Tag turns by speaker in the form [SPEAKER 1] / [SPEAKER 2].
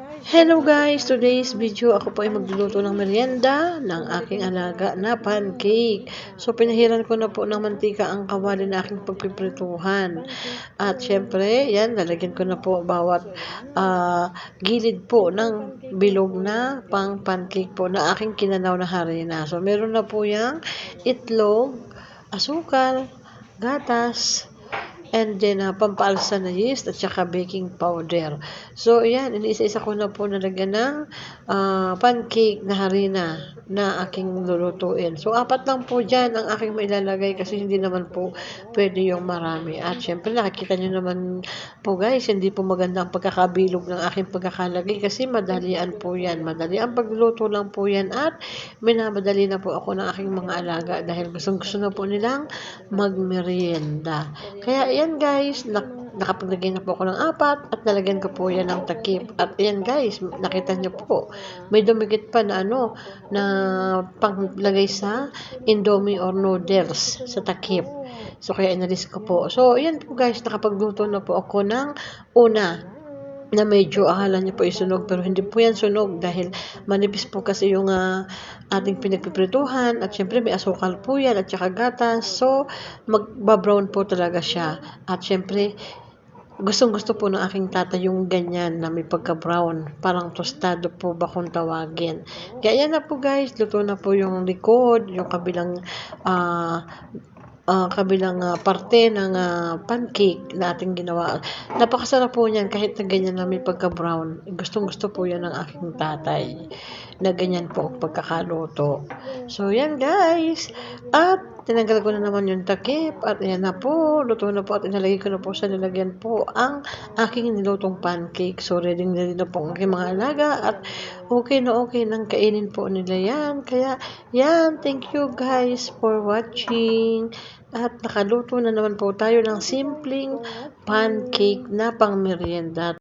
[SPEAKER 1] Hello guys! Today's video ako po ay magluluto ng merienda ng aking alaga na pancake. So pinahiran ko na po ng mantika ang kawali na aking pagpiprituhan. At syempre, yan, lalagyan ko na po bawat ah, gilid po ng bilog na pang pancake po na aking kinanaw na harina. So meron na po yung itlog, asukal, gatas, and then uh, pampaalsa na yeast at saka baking powder. So, ayan, iniisa-isa ko na po nalagyan ng ah, pancake na harina na aking lulutuin. So, apat lang po dyan ang aking mailalagay kasi hindi naman po pwede yung marami. At syempre, nakikita nyo naman po guys, hindi po maganda ang pagkakabilog ng aking pagkakalagay kasi madalian po yan. Madali ang pagluluto lang po yan at minamadali na po ako ng aking mga alaga dahil gustong gusto na po nilang magmerienda. Kaya ayan guys, nak nakapaglagay na po ako ng apat at nalagyan ko po yan ng takip. At ayan guys, nakita nyo po, may dumikit pa na ano, na panglagay sa indomie or noodles sa takip. So kaya inalis ko po. So ayan po guys, nakapagluto na po ako ng una na medyo akala niyo po isunog pero hindi po yan sunog dahil manipis po kasi yung ah, ating pinagpiprituhan at syempre may asukal po yan at saka gatas so magbabrown po talaga siya at syempre gustong gusto po ng aking tata yung ganyan na may pagka-brown. Parang tostado po ba kung tawagin. Kaya yan na po guys, luto na po yung likod, yung kabilang ah ah, kabilang ah, parte ng ah, pancake na ating ginawa. Napakasarap po niyan kahit na ganyan na may pagka-brown. Gustong gusto po yan ng aking tatay na ganyan po ang pagkakaluto. So yan guys. At tinanggal ko na naman yung takip at yan na po. Luto na po at inalagay ko na po sa nilagyan po ang aking nilutong pancake. So ready na rin na po ang aking mga alaga at okay na okay nang kainin po nila yan. Kaya yan, thank you guys for watching. At nakaluto na naman po tayo ng simpleng pancake na pang merienda.